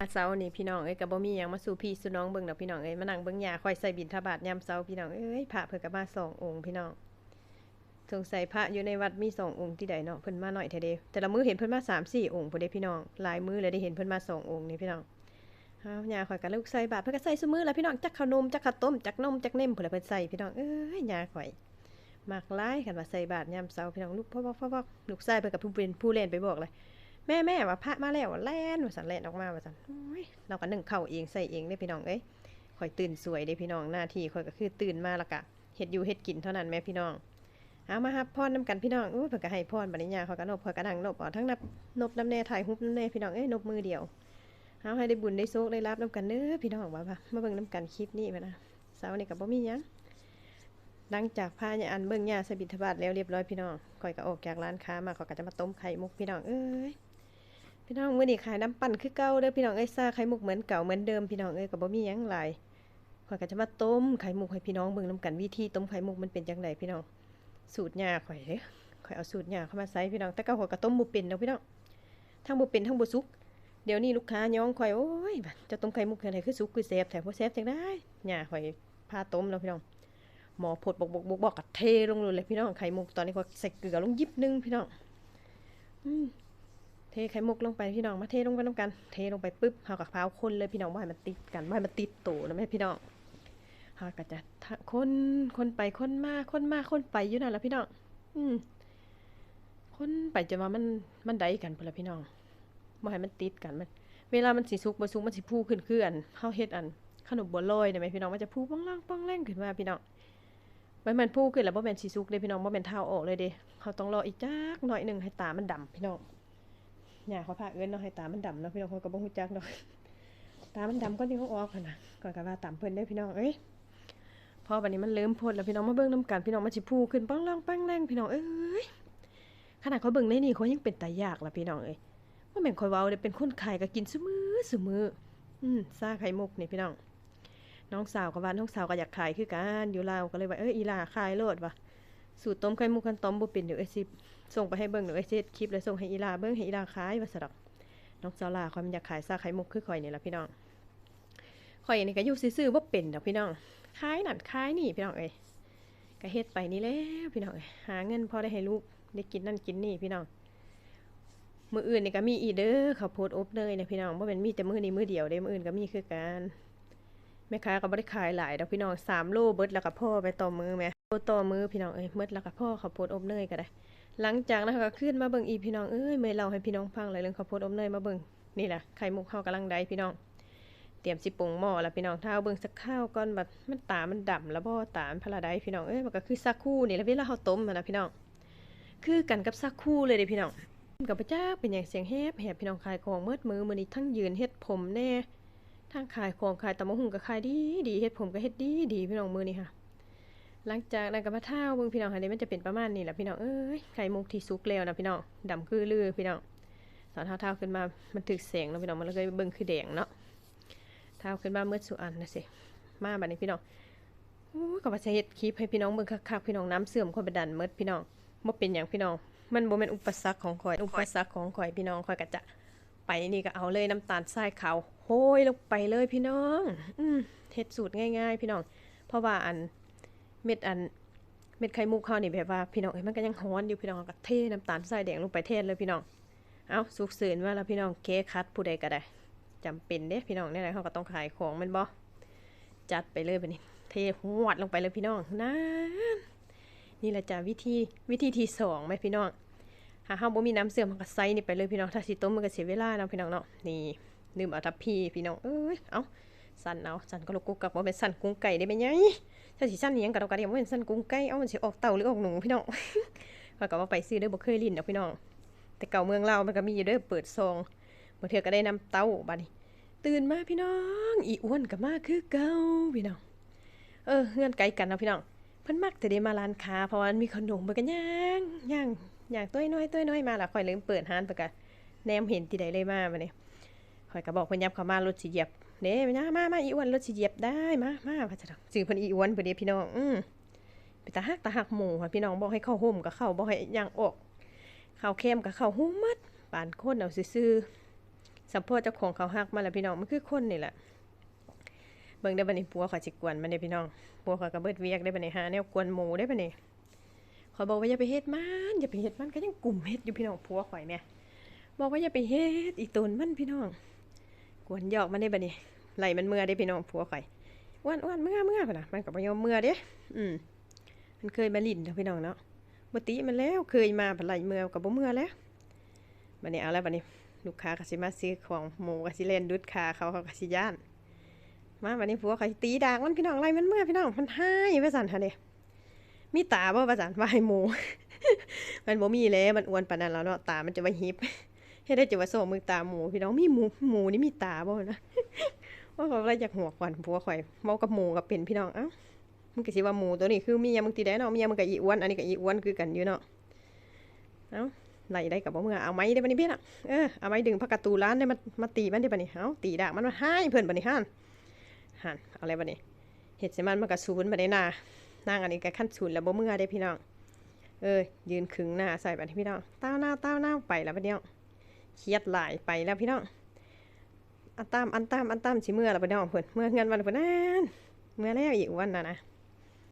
อาเช้านี่พี่น้องเอ้ยก็บ่มีหยังมาสู่พี่สู่น้องเบิ่งดอกพี่น้องเอ้ยมานั่งเบิ่งหญ้าค่อยใส่บิณฑบาตยามเช้าพี่น้องเอ้ยพระเพิ่นก็มาสององค์พี่น้องสงสัยพระอยู่ในวัดมีสององค์ที่ใดเนาะเพิ่นมาหน่อยแท้เด้แต่ละมื้อเห็นเพิ่นมาสามสี่องค์พุ่นเด้พี่น้องหลายมื้อเลยได้เห็นเพิ่นมาสององค์นี่พี่น้องอ้าวหญ้าข่อยก็ลูกใส่บาตรเพิ่นก็ใส่ซุมื้อแล้วพี่น้องจักขนมจักข้าวต้มจักนมจักเนมพุ่นละเพิ่นใส่พี่น้องเอ้ยหญ้าข่อยมากหลายคันว่าใส่บาตรยามเช้าพี่น้องลูกพ่อพ่อพ่อลูกชายเพิ่นก็ผู้เป็นผู้เล่นไปบอกเลย แม่แม่ว่าพระมาแล้วว่าแล่นว่าสันแล่นออกมาว่าสันโอ้ยเราก็นึ่งเข้าเองใส่เองได้พี่น้องเอ้ยข่อยตื่นสวยเด้พี่น้องหน้าที่ข่อยก็คือตื่นมาล้วก็เฮ็ดอยู่เฮ็ดกินเท่านั้นแม่พี่น้องเอามาฮับพรน้ำกันพี่น้องอู้เพิ่นก็ให้พรบัดนี้ยาข่อยก็นบข่อยก็นั่งนบเอาทั้งนับนบน้ำแน่ถ่ายฮุบน้ำแน่พี่น้องเอ้ยนบมือเดียวเอาให้ได้บุญได้โชคได้ลาบน้ำกันเด้อพี่น้องว่าว่มาเบิ่งน้ำกันคลิปนี้มานะเสาร์นี้ก็บ่มียังหลังจากพาญาอันเบิ่งยาสบิทบาทแล้วเรียบร้อยพี่น้องข่อยก็ออกจากร้านค้ามาข่อยก็จะมาต้มไข่มุกพี่น้องเอ้ย พี่น้องมื้อนี้ขายน้ำปั่นคือเก่าเด้อพี่น้องเอ้ยซ่าไข่มุกเหมือนเก่าเหมือนเดิมพี่น้องเอ้ยก็บ่มีหยังหลายข่อยก็จะมาต้มไข่มุกให้พี่น้องเบิ่งนํกันวิธีต้มไข่มุกมันเป็นจังไดพี่น้อง สูตรยาข่อยเด้อข่อยเอาสูตรยาเข้ามาใส่พี่น้องแต่เก่าข่อยก็ต้มบ่เป็นเนาะพี่น้องทั้งบ่เป็นทั้งบ่สุกเดี๋ยวนี้ลูกค้าย้องข่อยโอ้ยจะต้มไข่มุกจังไดคือสุกคือแซ่บแท้บ่แซ่บจังได้ยาข่อยพาต้มแล้วพี่น้องหมอพดบอกบอกบอกบอกก็เทลงเลยพี่น้องไข่มุกตอนนี้ข่อยใส่เกลือลงยิบนึงพี่น้องอืม ทไข่มุกลงไปพี่น้องมาเทลงไปน้ำกัน เทลงไปปุ๊บเฮากับพราคนเลยพี่น้องว่ให้มันติดกันว่ให้มันติดโตนะแม่พี่น้องเฮาก็จะคนคนไปคนมาคนมาคนไปอยู่นั่นแหละพี่น้อง อืมคนไปจนว่ามันมันได้กันพุ่นละพี่น้องบ่ให้มันติดกันมัน เวลามันสิสุกบ่สุกมันสิพูขึ้นคืออันเฮาเฮ็ดอัน ขนมบัวลอยได้ไหมพี่น้องมันจะพูป้องล่างป้องแรงขึ้นมาพี่น้องมันมันพูขึ้นแล้วบ่แม่นสิสุกเด้พี่น้องบ่แม่นเท้าออกเลยเด้เฮาต้องรออีกจักหน่อยหนึ่งให้ตามันดำพี่น้อง หญ้าเขาพาเอิ้นเนาะให้ตามันดำเนาะพี่น้องเขาก็บ่ฮู้จักดอกตามันดำก่อนที่เขาออกนะก่อนก็ว่าตามเพิ่นได้พี่น้องเอ้ยพอบัดนี้มันเริ่มพ่นแล้วพี่น้องมาเบิ่งนํกันพี่น้องมันสิพูขึ้นป้องล่างปังแรงพี่น้องเอ้ยขนาดเขาเบิ่งในนี่เขายังเป็นตายากล่ะพี่น้องเอ้ยว่าแม่นข่อยเว้าเด้เป็นคนไขายก็กินซุมือซุมืออืมซาไข่มุกนี่พี่น้องน้องสาวก็ว่าน้องสาวก็อยากขายคือกันอยู่ลาวก็เลยว่าเอ้ยอีลาขายโลดว่ะ สูตรต้มไข่มุกกันต้มบ่เป็นเดี๋ยวเอ้ยสิส่งไปให้เบิ่งเหนูไอ้เซตคลิปแล้วส่งให้อีลาเบิ่งให้อีลาขายว่าซะดอกน้องสาวลาข่อยมันอยากขายซาไข่มุกคือข่อยนี่ล่ะพี่น้องข่อยนี่ก็อยู่ซื่อๆบ่เป็นดอกพี่น้องขายนั่นขายนี่พี่น้องเอ้ยก็เฮ็ดไปนี่แล้วพี่น้องเอ้ยหาเงินพอได้ให้ลูกได้กินนั่นกินนี่พี่น้องมืออื่นนี่ก็มีอีเด้อข้าวโพดอบเนยเนี่ยพี่น้องบ่แม่นมีแต่มือนี้มือเดียวเด้มืออื่นก็มีคือกันแม่ค้าก็บ่ได้ขายหลายดอกพี่น้องสามโลเบิดแล้วก็พ่อไปต่อมือแม่ ต่อมือพี่น้องเอ้ยเบิดแล้วก็พ่อข้าวโพดอบเนยก็ได้ หลังจากนั้นก็ขึ้นมาเบิ่งอีพี่น้องเอ้ยเมื่อเราให้พี่น้องฟังเลยเรื่องข้าวโพดอมเนยมาเบิ่งนี่แหละไข่มุกเฮาวกำลังได้พี่น้อง เตรียมสิปรุงหม้อแล้วพี่น้องถ้าเอาเบิ่งสักข้าวก่อนแบัดมันตามันดำแล้วบ่ตามพลาไดพี่น้องเอ้ยมันก็คือซักคู่นี่แหละเวลาเฮาต้มนะพี่น้อง คือกันกับซักคู่เลยเด้พี่น้องกับพระเจ้าเป็นอย่างเสียงแฮบแหบพี่น้องขายของเมิดมือมือนี้ทั้งยืนเฮ็ดผมแน่ทั้งขายของขายตำมะหุ่งก็ขายดีดีเฮ็ดผมก็เฮ็ดดีดีพี่น้องมือนี้ค่ะ หลังจากนั้นก็มาเท่าเบิ่งพี่น้องค่ะนี่มันจะเป็นประมาณนี้แหละพี่น้องเอ้ยไข่มุกที่สุกแล้วนะพี่น้องดำคือลือพี่น้องตอนเท่าเท่าขึ้นมา มันถึกแสงเนาะพี่น้องมันเลยเบิ่งคือแดงเนาะเท่าขึ้นมาเมื่อสุอันนะสิมาบัดนี้พี่น้องอก็ว่าจะเฮ็ดคลิปให้พี่น้องเบิ่งคักๆพี่น้องน้ำเสื่อมคนไปดันเมดพี่น้องบ่เป็นหยังพี่น้อง มันบ่แม่นอุปสรรคของข่อย อุปสรรคของข่อยพี่น้องข่อยก็จะไปนี่ก็เอาเลยน้ำตาลทรายขาวโห้ยลงไปเลยพี่น้อง อืมเฮ็ดสูตรง่าย ๆ พี่น้อง เพราะว่าอัน เม็ดอันเม็ดไข่มุกเขาวนี่แบบว่าพี่น้องเอ้ยมันก็ยังฮ้อนอยู่พี่น้องก็เทน้ำตาลทรายแดงลงไปเทเลยพี่น้อง เอาสุกเสืนว่าแล้วพี่น้องเค้คัดผู้ใดก็ได้จำเป็นเด้พี่น้องนี่ยเขาก็ต้องขายของมันบ่จัดไปเลยแบบนี้ เทหวดลงไปเลยพี่น้องนั่นนี่แหละจ้ะวิธีวิธีที่สองไหมพี่น้องหาเฮาบ่มีน้ำเสื่อมมันก็ใส่นี่ไปเลยพี่น้องถ้าสิต้มมันก็เสียเวลาเนาะพี่น้องเนาะนี่ลืมเอาทัพพีพี่น้องเอ้ยเอาสั่นเอาสั่นก็ลูกกุ๊กกับว่าเป็นสั่นกุ้งไก่ได้ไหมยัย ถ้าสิสั้นยังกับเรากระเดียมเป็นสั้นกุ้งไก่เอามันสิออกเต่าหรือออกหนูพี่น้องข้อยก็ว่าไปซื้อเด้บ่เคยลิ้นดอกพี่น้อง แต่เก่าเมืองเรามันก็มีอยู่เด้อเปิดซองบางเทือก็ได้นำเต้าบัดนี้ ตื่นมาพี่น้อง อีอ้วนก็มาคือเก่าพี่น้อง เออเงื่อนไกลกันนะพี่น้องเพิ่นมักแต่ได้มาร้านค้าเพราะว่ามันมีขนมเพิ่นย่างย่างย่างต้วยน้อยต้วยน้อยมาแล้วค่อยเริ่มเปิดร้านเพิ่นแนมเห็นที่ใดเลยมาบัดนี้ค่อยก็บอกเพิ่นยับเข้ามารถสิเหยียบ เด้มามามาอีอ้วนรถสิเหยียบได้มามาว่าจะสื่อเพิ่นอีอ้วนเพิ่นเด้พี่น้องอืมไปตาฮักตาฮักหมูค่ะพี่น้องบอกให้เข้าห่มก็เข้าบอกให้ย่างออกเข้าเข้มก็เข้าหูมัดปานคนเอาซื่อสัมโพธเจ้าของเขาฮักมาแล้วพี่น้องมันคือคนนี่แหละเบิ่งได้บันี้ปัวข่อยสิกวนมันได้พี่น้องปัวข่อยก็เบิดเวียกได้บันี้หาแนวกวนหมูได้บันี้ข่อยบอกว่าอย่าไปเฮ็ดมันอย่าไปเฮ็ดมันก็ยังกลุ่มเฮ็ดอยู่พี่น้องปัวข่อยแหม่บอกว่าอย่าไปเฮ็ดอีตนมันพี่น้อง กวนหยอกมันได้บัดนี้ไหลมันเมื่อได้พี่น้องปัวข่อยอ้วนอ้วนเมื่อเมื่อพนะมันก็บ่ยอมเมื่อเด้อืมมันเคยมาลิ้นเด้อพี่น้องเนาะบ่ติมันแล้วเคยมาบัดไหลเมื่อก็บ่เมื่อแล้วบัดนี้เอาแล้วบัดนี้ ลูกค้าก็สิมาซื้อของหมูก็สิเล่นดุดขาเขาเขาก็สิย่านมาวันนี้ผัวขาสิตีดากมันพี่น้องไรมันเมื่อพี่น้องมันให้ว่าสันฮะเด้มีตาบ่ว่าสันวาให้หมู มันบ่มีแล้วมันอ้วนปานนั้นแล้วเนาะตามันจะว่าหิบ เฮ็ดได้จะว่าโซมือตาหมูพี่น้องมีหมูหมูนี่มีตาบ่นะว่าเขาอะไรอยากหัวควันผัวข่อยเมากับหมูกับเป็นพี่น้องเอ้ามึงก็สิว่าหมูตัวนี้คือเมียมึงตีได้เนาะเมียมึงก็อีอ้วนอันนี้ก็อีอ้วนคือกันอยู่เนาะเอ้าไหลได้กับบ่เมื่อเอาไม้ได้บัดนี้เพี่นอะเออเอาไม้ดึงพักกระตูร้านได้มามาตีมันได้บัดนี้เอ้าตีดากมันมาให้เพิ่นบัดนี้หั่นหั่นเอาอะไรบัดนี้เฮ็ดใส่มันมันก็ศูนย์บันี้น่ะนางอันนี้ก็ขั้นศูนย์แล้วบ่เมื่อได้พี่น้องเออยืนขึงหน้าใส่บัดนี้พี่น้องต้าวหน้าต้าวหน้าไปแล้วบัดนี้ เครียดหลายไปแล้วพี่น้องอันตามอันตามอันตามสิเมื่อแล้วบัดนี้เพื่อนเมื่อเงินวันเพิ่นนั่นเมื่อแล้วอีกวันนะนะ